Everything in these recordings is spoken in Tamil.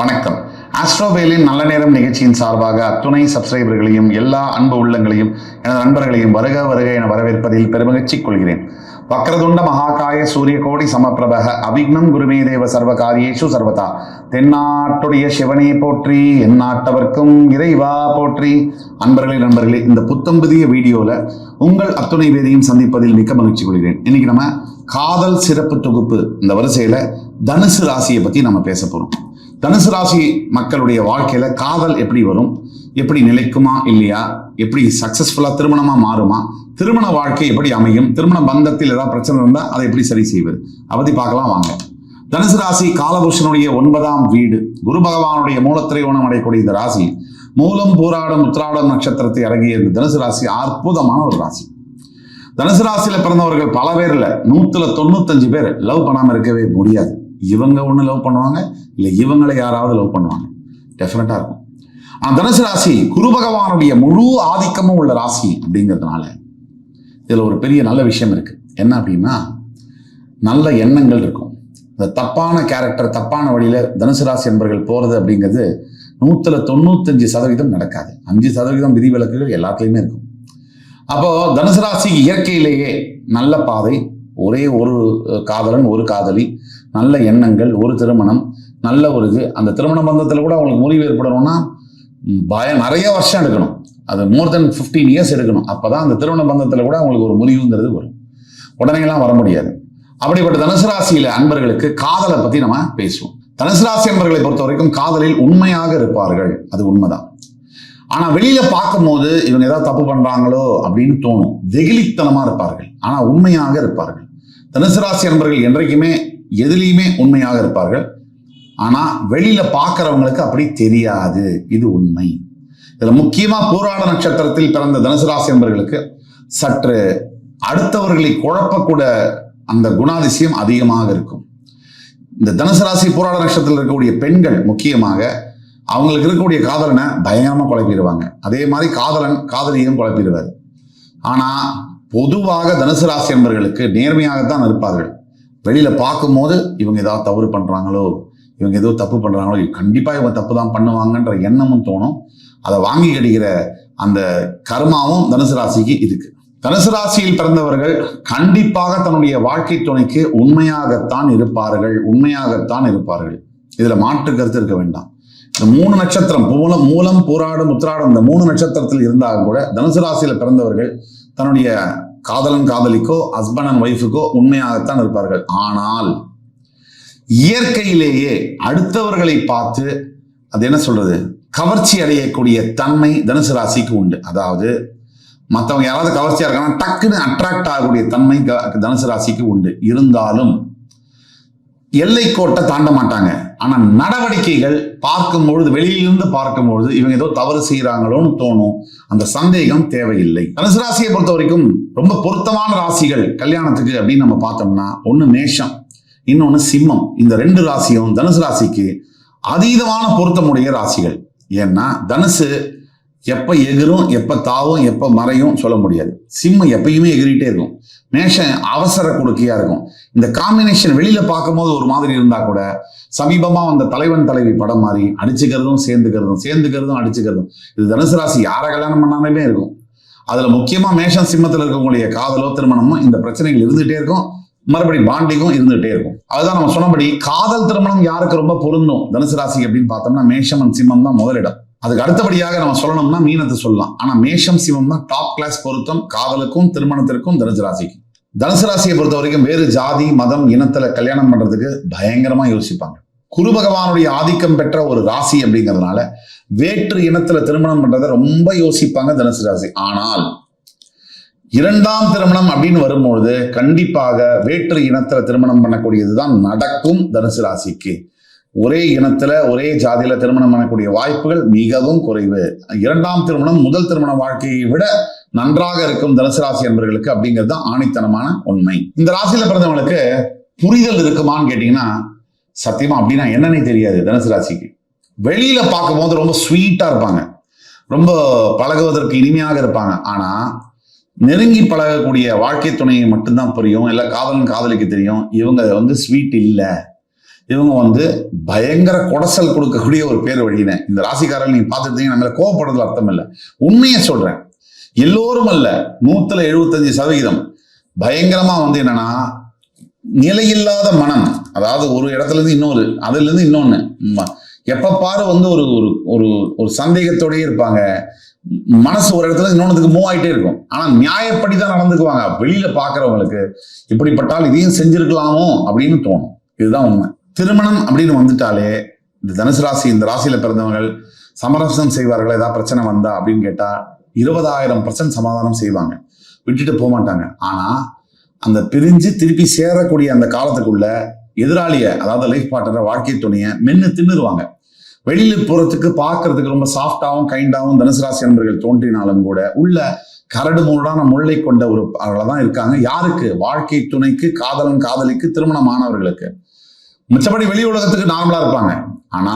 வணக்கம். ஆஸ்ட்ரோவேலின் நல்ல நேரம் நிகழ்ச்சியின் சார்பாக அத்துணை சப்ஸ்கிரைபர்களையும் எல்லா அன்பு உள்ளங்களையும் எனது நண்பர்களையும் வருக வருக என வரவேற்பதில் பெருமகிழ்ச்சி கொள்கிறேன். வக்ரதுண்ட மகாகாய சூரிய கோடி சமப்பிரபக அவிக்னம் குருமே தேவ சர்வகாரியேஷு சர்வதா. தென்னாட்டுடைய சிவனே போற்றி எந்நாட்டவர்க்கும் இறைவா போற்றி. அன்பர்களே நண்பர்களே இந்த புத்தம் புதிய வீடியோவில் உங்கள் அத்துணை வேதியும் சந்திப்பதில் மிக்க மகிழ்ச்சி கொள்கிறேன். இன்னைக்கு நம்ம காதல் சிறப்பு தொகுப்பு இந்த வரிசையில் தனுசு ராசியை பற்றி நம்ம பேச போகிறோம் தனுசு ராசி மக்களுடைய வாழ்க்கையில காதல் எப்படி வரும்? எப்படி நிலைக்குமா இல்லையா? எப்படி சக்சஸ்ஃபுல்லா திருமணமா மாறுமா? திருமண வாழ்க்கை எப்படி அமையும்? திருமண பந்தத்தில் ஏதாவது பிரச்சனை இருந்தால் அதை எப்படி சரி செய்வது? அதை பத்தி பார்க்கலாம் வாங்க. தனுசு ராசி காலபுருஷனுடைய ஒன்பதாம் வீடு. குரு பகவானுடைய மூலத்திரையோணம் அடையக்கூடிய இந்த ராசி மூலம் பூராடம் உத்திராடம் நட்சத்திரத்தை இறங்கிய இந்த தனுசு ராசி அற்புதமான ஒரு ராசி. தனுசு ராசியில பிறந்தவர்கள் பல பேர்ல நூத்துல தொண்ணூத்தஞ்சு பேர். லவ் பண்ணாம இருக்கவே முடியாது. இவங்க ஒன்று லவ் பண்ணுவாங்க இல்லை இவங்களை யாராவது லவ் பண்ணுவாங்க. டெஃபினட்டாக இருக்கும். ஆனா தனுசு ராசி குரு பகவானுடைய முழு ஆதிக்கமும் உள்ள ராசி அப்படிங்கிறதுனால இதில் ஒரு பெரிய நல்ல விஷயம் இருக்குது என்ன அப்படின்னா நல்ல எண்ணங்கள் இருக்கும். இந்த தப்பான கேரக்டர் தப்பான வழியில் தனுசு ராசி என்பர்கள் போகிறது அப்படிங்கிறது நூற்றில் தொண்ணூத்தஞ்சு சதவீதம் நடக்காது. அஞ்சு சதவீதம் விதிவிலக்குகள் எல்லாத்துலேயுமே இருக்கும். அப்போது தனுசு ராசி இயற்கையிலேயே நல்ல பாதை ஒரே ஒரு காதலன் ஒரு காதலி நல்ல எண்ணங்கள் ஒரு திருமணம் நல்ல ஒரு இது. அந்த திருமண பந்தத்தில் கூட அவங்களுக்கு முறிவு ஏற்படணும்னா பயம் நிறைய வருஷம் எடுக்கணும். அது மோர் தென் 15 இயர்ஸ் எடுக்கணும். அப்பதான் அந்த திருமண பந்தத்தில் கூட அவங்களுக்கு ஒரு முறிவுங்கிறது வரும். உடனேலாம் வர முடியாது. அப்படிப்பட்ட தனுசு ராசியில் அன்பர்களுக்கு காதலை பற்றி நம்ம பேசுவோம். தனுசு ராசி அன்பர்களை பொறுத்த வரைக்கும் காதலில் உண்மையாக இருப்பார்கள். அது உண்மைதான். ஆனால் வெளியில் பார்க்கும்போது இவங்க ஏதாவது தப்பு பண்ணுறாங்களோ அப்படின்னு தோணும். வெகுளித்தனமாக இருப்பார்கள். ஆனால் உண்மையாக இருப்பார்கள். தனுசு ராசி அன்பர்கள் என்றைக்குமே எதுலேயுமே உண்மையாக இருப்பார்கள். ஆனால் வெளியில் பார்க்குறவங்களுக்கு அப்படி தெரியாது. இது உண்மை. இதில் முக்கியமாக போராட நட்சத்திரத்தில் பிறந்த தனுசு ராசி அன்பர்களுக்கு சற்று அடுத்தவர்களை குழப்பக்கூட அந்த குணாதிசயம் அதிகமாக இருக்கும். இந்த தனுசு ராசி பூராட நட்சத்திரத்தில் இருக்கக்கூடிய பெண்கள் முக்கியமாக அவங்களுக்கு இருக்கக்கூடிய காதலனை பயங்கரமாக குழப்பிடுவாங்க. அதே மாதிரி காதலன் காதலியும் குழப்பிடுவார். ஆனால் பொதுவாக தனுசு ராசி என்பர்களுக்கு நேர்மையாகத்தான் இருப்பார்கள். வெளியில பார்க்கும்போது இவங்க ஏதாவது தவறு பண்றாங்களோ இவங்க ஏதோ தப்பு பண்றாங்களோ கண்டிப்பா இவங்க தப்பு தான் பண்ணுவாங்கன்ற எண்ணமும் தோணும். அதை வாங்கி கிடைக்கிற அந்த கர்மாவும் தனுசு ராசிக்கு இருக்கு. தனுசு ராசியில் பிறந்தவர்கள் கண்டிப்பாக தன்னுடைய வாழ்க்கை துணைக்கு உண்மையாகத்தான் இருப்பார்கள் உண்மையாகத்தான் இருப்பார்கள். இதுல மாற்று கருத்து இருக்க வேண்டாம். இந்த மூணு நட்சத்திரம் மூலம் மூலம் போராடும் உத்திராடம் இந்த மூணு நட்சத்திரத்தில் இருந்தாலும் கூட தனுசு ராசியில பிறந்தவர்கள் தன்னுடைய காதலன் காதலிக்கோ ஹஸ்பண்ட் அண்ட் ஒய்ஃபுக்கோ உண்மையாகத்தான் இருப்பார்கள். ஆனால் இயற்கையிலேயே அடுத்தவர்களை பார்த்து அது என்ன சொல்றது? கவர்ச்சி அடையக்கூடிய தன்மை தனுசு ராசிக்கு உண்டு. அதாவது மற்றவங்க யாராவது கவர்ச்சியா இருக்காங்கன்னா டக்குன்னு அட்ராக்ட் ஆகக்கூடிய தன்மை க- தனுசு ராசிக்கு உண்டு. இருந்தாலும் எல்லை கோட்டை தாண்ட மாட்டாங்க. ஆனா நடவடிக்கைகள் பார்க்கும் பொழுது வெளியிலிருந்து பார்க்கும் பொழுது இவங்க ஏதோ தவறு செய்யறாங்களோன்னு தோணும். அந்த சந்தேகம் தேவையில்லை. தனுசு ராசியை பொறுத்த வரைக்கும் ரொம்ப பொருத்தமான ராசிகள் கல்யாணத்துக்கு அப்படின்னு நம்ம பார்த்தோம்னா ஒன்று மேஷம் இன்னொன்று சிம்மம். இந்த ரெண்டு ராசியும் தனுசு ராசிக்கு அதீதமான பொருத்தமுடைய ராசிகள். ஏன்னா தனுசு எப்ப எகிரும் எப்ப தாவும் எப்ப மறையும் சொல்ல முடியாது. சிம்மம் எப்பயுமே எகிரிட்டே இருக்கும். மேஷம் அவசர கொடுக்கையா இருக்கும். இந்த காம்பினேஷன் வெளியில பார்க்கும்போது ஒரு மாதிரி இருந்தா கூட சமீபமா வந்த தலைவன் தலைவி படம் மாதிரி அடிச்சுக்கிறதும் சேர்ந்துக்கிறதும் சேர்ந்துக்கிறதும் அடிச்சுக்கிறதும் இது தனுசு ராசி யாரை கல்யாணம் பண்ணாலுமே இருக்கும். அதுல முக்கியமா மேஷம் சிம்மத்தில் இருக்கக்கூடிய காதலோ திருமணமோ இந்த பிரச்சனைகள் இருந்துகிட்டே இருக்கும். மறுபடி பாண்டிங்கும் இருந்துகிட்டே இருக்கும். அதுதான் நம்ம சொன்னபடி காதல் திருமணம் யாருக்கு ரொம்ப பொருந்தும்? தனுசு ராசி அப்படின்னு பார்த்தோம்னா மேஷம் சிம்மம் தான் முதலிடம். அதுக்கு அடுத்தபடியாக நம்ம சொல்லணும்னா மீனத்தை சொல்லலாம். ஆனா மேஷம் சிவம் தான் டாப் கிளாஸ் பொருத்தம். காதலுக்கும் திருமணத்திற்கும் தனுசு ராசிக்கும். தனுசு ராசியை பொறுத்த வரைக்கும் வேறு ஜாதி மதம் இனத்துல கல்யாணம் பண்றதுக்கு பயங்கரமா யோசிப்பாங்க. குரு பகவானுடைய ஆதிக்கம் பெற்ற ஒரு ராசி அப்படிங்கிறதுனால வேற்று இனத்துல திருமணம் பண்றதை ரொம்ப யோசிப்பாங்க தனுசு ராசி. ஆனால் இரண்டாம் திருமணம் அப்படின்னு வரும்பொழுது கண்டிப்பாக வேற்று இனத்துல திருமணம் பண்ணக்கூடியதுதான் நடக்கும் தனுசு ராசிக்கு. ஒரே இனத்துல ஒரே ஜாதியில திருமணம் பண்ணக்கூடிய வாய்ப்புகள் மிகவும் குறைவு. இரண்டாம் திருமணம் முதல் திருமண வாழ்க்கையை விட நன்றாக இருக்கும் தனுசு ராசி என்பவர்களுக்கு அப்படிங்கிறது தான் ஆணித்தனமான உண்மை. இந்த ராசியில பிறந்தவங்களுக்கு புரிதல் இருக்குமான்னு கேட்டீங்கன்னா சத்தியமா அப்படின்னா என்னன்னே தெரியாது தனுசு ராசிக்கு. வெளியில பார்க்கும்போது ரொம்ப ஸ்வீட்டா இருப்பாங்க. ரொம்ப பழகுவதற்கு இனிமையாக இருப்பாங்க. ஆனா நெருங்கி பழகக்கூடிய வாழ்க்கை துணையை மட்டும்தான் புரியும். இல்லை காதலன் காதலிக்கு தெரியும். இவங்க வந்து ஸ்வீட் இல்லை. இவங்க வந்து பயங்கர குடசல் கொடுக்கக்கூடிய ஒரு பேர் வழியினேன் இந்த ராசிக்காரர்கள் நீங்க பார்த்துட்டீங்க நம்ம மேல கோவப்படுறதுல அர்த்தம் இல்லை. உண்மையை சொல்றேன். எல்லோரும் அல்ல நூத்துல எழுபத்தஞ்சு சதவீதம். பயங்கரமா வந்து என்னன்னா நிலையில்லாத மனம். அதாவது ஒரு இடத்துல இருந்து இன்னொரு அதுல இருந்து இன்னொன்னு. எப்ப பாரு வந்து ஒரு ஒரு ஒரு ஒரு சந்தேகத்தோடயே இருப்பாங்க. மனசு ஒரு இடத்துல இன்னொன்றுக்கு மூவ் ஆயிட்டே இருக்கும். ஆனா நியாயப்படி தான் நடந்துக்குவாங்க. வெளியில பாக்குறவங்களுக்கு இப்படிப்பட்டால் இதையும் செஞ்சிருக்கலாமோ அப்படின்னு தோணும். இதுதான் உண்மை. திருமணம் அப்படின்னு வந்துட்டாலே இந்த தனுசு ராசி இந்த ராசியில பிறந்தவர்கள் சமரசம் செய்வார்கள்? ஏதாவது பிரச்சனை வந்தா அப்படின்னு கேட்டா இருபதாயிரம் பர்சன்ட் சமாதானம் செய்வாங்க. விட்டுட்டு போக மாட்டாங்க. ஆனா அந்த பிரிஞ்சு திருப்பி சேரக்கூடிய அந்த காலத்துக்குள்ள எதிராளிய அதாவது லைஃப் பார்ட்னரை வாழ்க்கை துணைய மென்னு தின்னுருவாங்க. வெளியில போறதுக்கு பார்க்கறதுக்கு ரொம்ப சாஃப்டாவும் கைண்டாவும் தனுசு ராசி நண்பர்கள் தோன்றினாலும் கூட உள்ள கரடு முரடான முல்லை கொண்ட ஒரு தான் இருக்காங்க. யாருக்கு? வாழ்க்கை துணைக்கு காதலன் காதலிக்கு திருமணமானவர்களுக்கு மிச்சப்படி வெளி உலகத்துக்கு நார்மலா இருப்பாங்க. ஆனா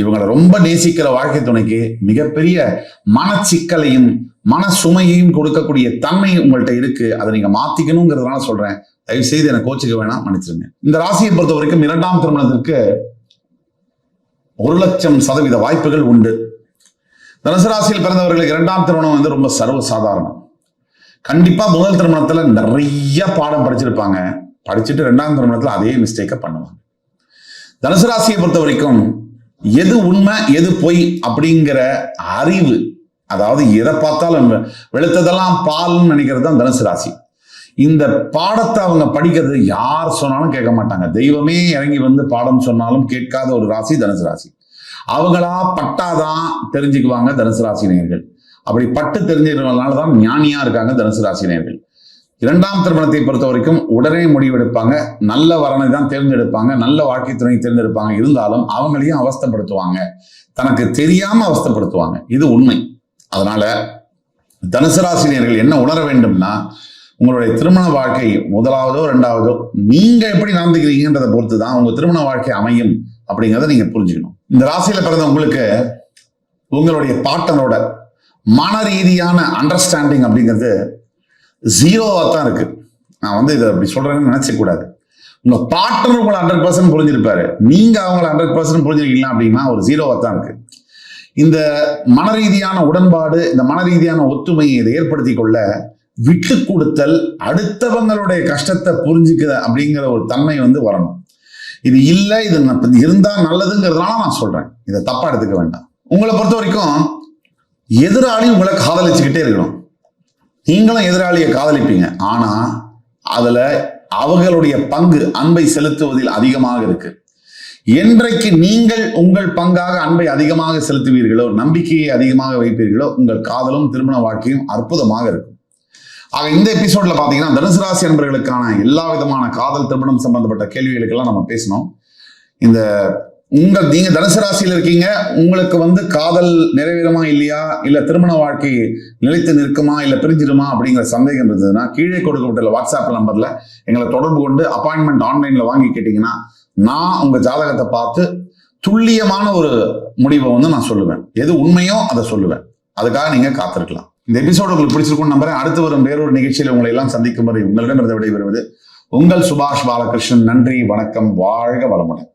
இவங்களை ரொம்ப நேசிக்கிற வாழ்க்கை துணைக்கு மிகப்பெரிய மனச்சிக்கலையும் மன சுமையையும் கொடுக்கக்கூடிய தன்மை உங்கள்கிட்ட இருக்கு. அதை நீங்க மாத்திக்கணுங்கிறதுனால சொல்றேன். தயவு செய்து எனக்கு கோச்சிக்க வேணாம் மன்னிச்சிருங்க. இந்த ராசியை பொறுத்த வரைக்கும் இரண்டாம் திருமணத்திற்கு ஒரு லட்சம் சதவீத வாய்ப்புகள் உண்டு. தனுசு ராசியில் பிறந்தவர்களுக்கு இரண்டாம் திருமணம் வந்து ரொம்ப சர்வ சாதாரணம் கண்டிப்பா முதல் திருமணத்துல நிறைய பாடம் படிச்சிருப்பாங்க. படிச்சுட்டு ரெண்டாம் திருமணத்துல அதே மிஸ்டேக்கை பண்ணுவாங்க. தனுசு ராசியை பொறுத்த வரைக்கும் எது உண்மை எது பொய் அப்படிங்கிற அறிவு அதாவது எதை பார்த்தாலும் வெளுத்ததெல்லாம் பால்னு நினைக்கிறது தான் தனுசு ராசி. இந்த பாடத்தை அவங்க படிக்கிறது யார் சொன்னாலும் கேட்க மாட்டாங்க. தெய்வமே இறங்கி வந்து பாடம் சொன்னாலும் கேட்காத ஒரு ராசி தனுசு ராசி. அவங்களா பட்டாதான் தெரிஞ்சுக்குவாங்க தனுசு ராசி நேர்கள் அப்படி பட்டு தெரிஞ்சுக்கிறதுனால தான் ஞானியா இருக்காங்க தனுசு ராசி நேர்கள் இரண்டாம் திருமணத்தை பொறுத்த வரைக்கும் உடனே முடிவெடுப்பாங்க. நல்ல வரனை தான் தேர்ந்தெடுப்பாங்க. நல்ல வாழ்க்கை துணை தேர்ந்தெடுப்பாங்க. இருந்தாலும் அவங்களையும் அவஸ்தப்படுத்துவாங்க. தனக்கு தெரியாம அவஸ்தைப்படுத்துவாங்க. இது உண்மை. அதனால தனுசு ராசினியர்கள் என்ன உணர வேண்டும்னா உங்களுடைய திருமண வாழ்க்கை முதலாவதோ ரெண்டாவதோ நீங்க எப்படி நடந்துக்கிறீங்கன்றதை பொறுத்து தான் உங்க திருமண வாழ்க்கை அமையும் அப்படிங்கிறத நீங்க புரிஞ்சுக்கணும். இந்த ராசியில பிறந்த உங்களுக்கு உங்களுடைய பாட்டனோட மன ரீதியான அண்டர்ஸ்டாண்டிங் அப்படிங்கிறது ஜீரோவாக தான் இருக்கு. நான் வந்து இதை அப்படி சொல்றேன்னு நினைச்ச கூடாது. உங்க பார்ட்னர் உங்களை ஹண்ட்ரட் பர்சன்ட் புரிஞ்சிருப்பாரு. நீங்க அவங்கள ஹண்ட்ரட் பர்சன்ட் புரிஞ்சிருக்கீங்களா அப்படின்னா ஒரு ஜீரோவாக தான் இருக்கு. இந்த மன ரீதியான உடன்பாடு இந்த மன ரீதியான ஒத்துமையை இதை ஏற்படுத்தி கொள்ள விட்டு கொடுத்தல் அடுத்தவங்களுடைய கஷ்டத்தை புரிஞ்சுக்கிற அப்படிங்கிற ஒரு தன்மை வந்து வரணும். இது இல்லை இது ந- இருந்தா நல்லதுங்கிறதுனால நான் சொல்றேன். இதை தப்பா எடுத்துக்க வேண்டாம். உங்களை பொறுத்த வரைக்கும் எதிராளி உங்களை காதலிச்சுக்கிட்டே இருக்கணும். நீங்களும் எதிராளியை காதலிப்பீங்க. ஆனா அதுல அவர்களுடைய பங்கு அன்பை செலுத்துவதில் அதிகமாக இருக்கு. என்றைக்கு நீங்கள் உங்கள் பங்காக அன்பை அதிகமாக செலுத்துவீர்களோ நம்பிக்கையை அதிகமாக வைப்பீர்களோ உங்கள் காதலும் திருமண வாழ்க்கையும் அற்புதமாக இருக்கும். ஆக இந்த எபிசோட்ல பாத்தீங்கன்னா தனுசு ராசி அன்பர்களுக்கான எல்லா விதமான காதல் திருமணம் சம்பந்தப்பட்ட கேள்விகளுக்கெல்லாம் நம்ம பேசணும் இந்த உங்கள் நீங்க தனுசு ராசியில் இருக்கீங்க உங்களுக்கு வந்து காதல் நிறைவேறுமா இல்லையா? இல்ல திருமண வாழ்க்கை நிலைத்து நிற்குமா? இல்ல பிரிஞ்சிருமா? அப்படிங்கிற சந்தேகம் இருந்ததுன்னா கீழே கொடுக்கப்பட்டுள்ள வாட்ஸ்அப் நம்பர்ல எங்களை தொடர்பு கொண்டு அப்பாயின்மெண்ட் ஆன்லைன்ல வாங்கி கேட்டீங்கன்னா நான் உங்க ஜாதகத்தை பார்த்து துல்லியமான ஒரு முடிவை வந்து நான் சொல்லுவேன். எது உண்மையோ அதை சொல்லுவேன். அதுக்காக நீங்க காத்திருக்கலாம். இந்த எபிசோடு உங்களுக்கு பிடிச்சிருக்கும் நம்புறேன். அடுத்து வரும் வேறொரு நிகழ்ச்சியில் உங்களை எல்லாம் சந்திக்கும் வரை உங்களிடமிருந்து விடைபெறுவது உங்கள் சுபாஷ் பாலகிருஷ்ணன். நன்றி வணக்கம் வாழ்க வளமுடன்.